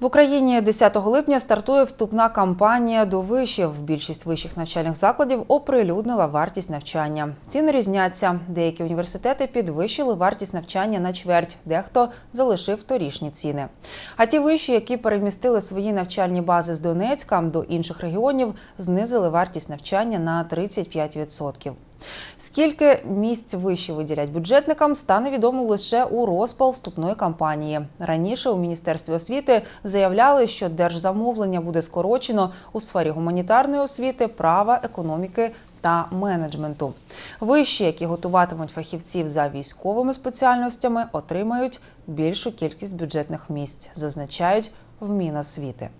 В Україні 10 липня стартує вступна кампанія до вишів. Більшість вищих навчальних закладів оприлюднила вартість навчання. Ціни різняться. Деякі університети підвищили вартість навчання на чверть, дехто залишив торішні ціни. А ті виші, які перемістили свої навчальні бази з Донецька до інших регіонів, знизили вартість навчання на 35%. Скільки місць виші виділять бюджетникам, стане відомо лише у розпал вступної кампанії. Раніше у міністерстві освіти заявляли, що держзамовлення буде скорочено у сфері гуманітарної освіти, права, економіки та менеджменту. Виші, які готуватимуть фахівців за військовими спеціальностями, отримають більшу кількість бюджетних місць, зазначають в Міносвіти.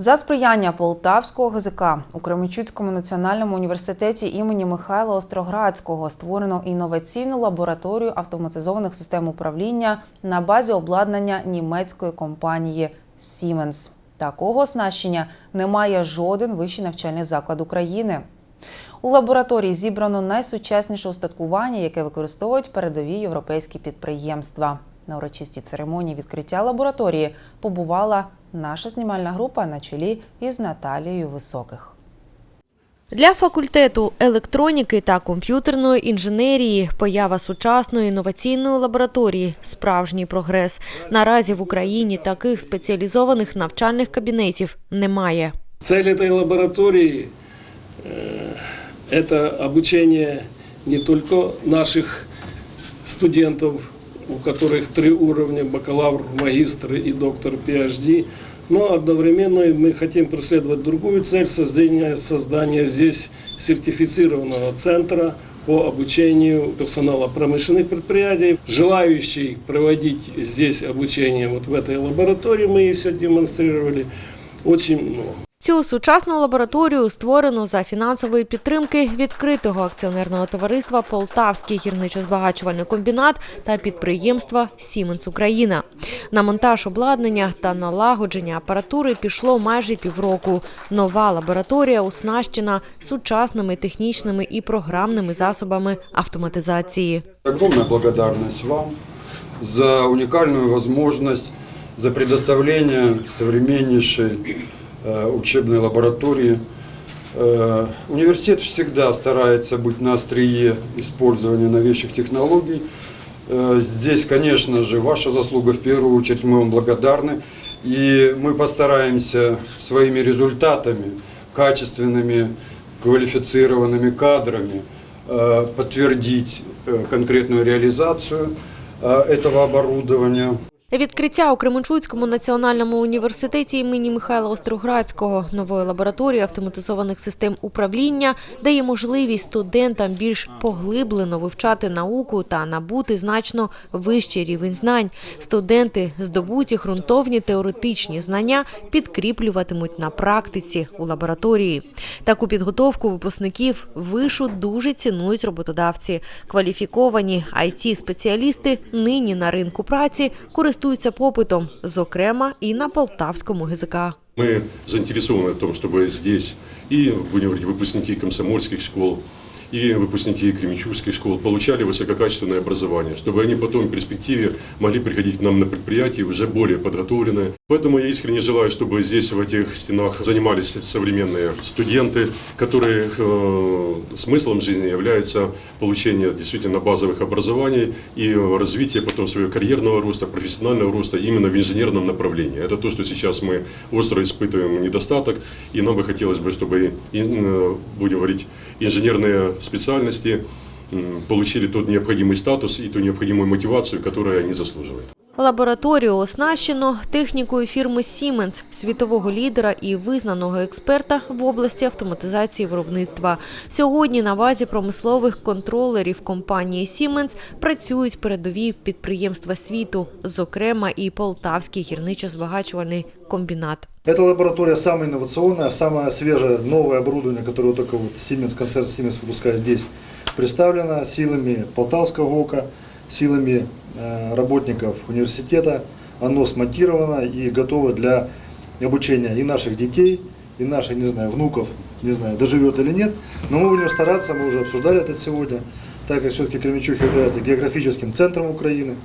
За сприяння Полтавського ГЗК у Кременчуцькому національному університеті імені Михайла Остроградського створено інноваційну лабораторію автоматизованих систем управління на базі обладнання німецької компанії Siemens. Такого оснащення не має жоден вищий навчальний заклад України. У лабораторії зібрано найсучасніше устаткування, яке використовують передові європейські підприємства. На урочистій церемонії відкриття лабораторії побувала наша знімальна група на чолі із Наталією Високих. Для факультету електроніки та комп'ютерної інженерії поява сучасної інноваційної лабораторії справжній прогрес. Наразі в Україні таких спеціалізованих навчальних кабінетів немає. Цель этой лаборатории э, – это обучение не только наших студентов, У которых три уровня – бакалавр, магистр и доктор PhD, но одновременно мы хотим преследовать другую цель – создания, создания здесь сертифицированного центра по обучению персонала промышленных предприятий. Желающих проводить здесь обучение вот в этой лаборатории, мы все демонстрировали, очень много. Цю сучасну лабораторію створено за фінансової підтримки відкритого акціонерного товариства Полтавський гірничо-збагачувальний комбінат та підприємства Сіменс Україна. На монтаж обладнання та налагодження апаратури пішло майже півроку. Нова лабораторія оснащена сучасними технічними і програмними засобами автоматизації. Огромная благодарность вам за уникальную возможность, за предоставление современнейшей э, учебной лаборатории. Э, Университет всегда старается быть на острие использования новейших технологий. Э, Здесь, конечно же, ваша заслуга в первую очередь, мы вам благодарны. И мы постараемся своими результатами, качественными, квалифицированными кадрами э, подтвердить э, конкретную реализацию э, этого оборудования. Відкриття у Кременчуцькому національному університеті імені Михайла Остроградського нової лабораторії автоматизованих систем управління дає можливість студентам більш поглиблено вивчати науку та набути значно вищий рівень знань. Студенти здобуті ґрунтовні теоретичні знання підкріплюватимуть на практиці у лабораторії. Таку підготовку випускників вишу дуже цінують роботодавці. Кваліфіковані it спеціалісти нині на ринку праці користуються попитом, зокрема і на полтавському ГЗК. Мы заинтересованы в том, чтобы здесь и, будем говорить, выпускники комсомольских школ, И выпускники кременчугских школ получали высококачественное образование, чтобы они потом в перспективе могли приходить к нам на предприятия уже более подготовленные. Поэтому я искренне желаю, чтобы здесь в этих стенах занимались современные студенты, которых э, смыслом жизни является получение действительно базовых образований и развитие потом своего карьерного роста, профессионального роста именно в инженерном направлении. Это то, что сейчас мы остро испытываем недостаток, и нам бы хотелось бы, чтобы, э, будем говорить, инженерные специальности получили тот необходимый статус и ту необходимую мотивацию, которую они заслуживают. Лабораторію оснащено технікою фірми Siemens, світового лідера і визнаного експерта в області автоматизації виробництва. Сьогодні на базі промислових контролерів компанії Siemens працюють передові підприємства світу, зокрема і Полтавський гірничо-збагачувальний комбінат. Эта лаборатория самая инновационная, самое свежее, новое оборудование, которое только вот Siemens, концерн Siemens выпускает здесь, представлено силами Полтавского ГОКа, силами э, работников университета. Оно смонтировано и готово для обучения и наших детей, и наших, не знаю, внуков, не знаю, доживет или нет. Но мы будем стараться, мы уже обсуждали это сегодня, так как все-таки Кременчуг является географическим центром Украины.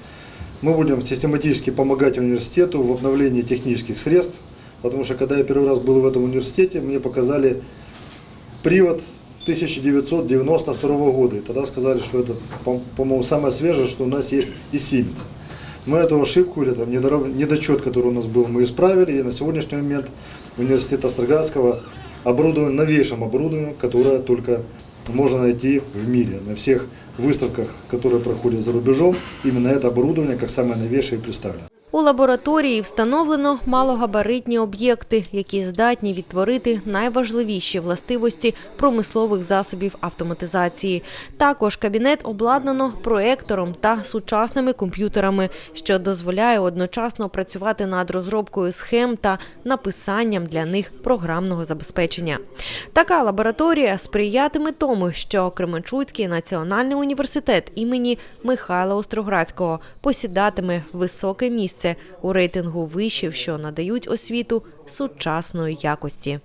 Мы будем систематически помогать университету в обновлении технических средств, потому что когда я первый раз был в этом университете, мне показали привод 1992 года. И тогда сказали, что это, по- по-моему, самое свежее, что у нас есть из Сименса. Мы эту ошибку или там, недочет, который у нас был, мы исправили. И на сегодняшний момент университет Остроградского оборудован новейшим оборудованием, которое только можно найти в мире. На всех выставках, которые проходят за рубежом, именно это оборудование, как самое новейшее, и представлено. У лабораторії встановлено малогабаритні об'єкти, які здатні відтворити найважливіші властивості промислових засобів автоматизації. Також кабінет обладнано проектором та сучасними комп'ютерами, що дозволяє одночасно працювати над розробкою схем та написанням для них програмного забезпечення. Така лабораторія сприятиме тому, що Кременчуцький національний університет імені Михайла Остроградського посідатиме високе місце у рейтингу вишів, що надають освіту сучасної якості.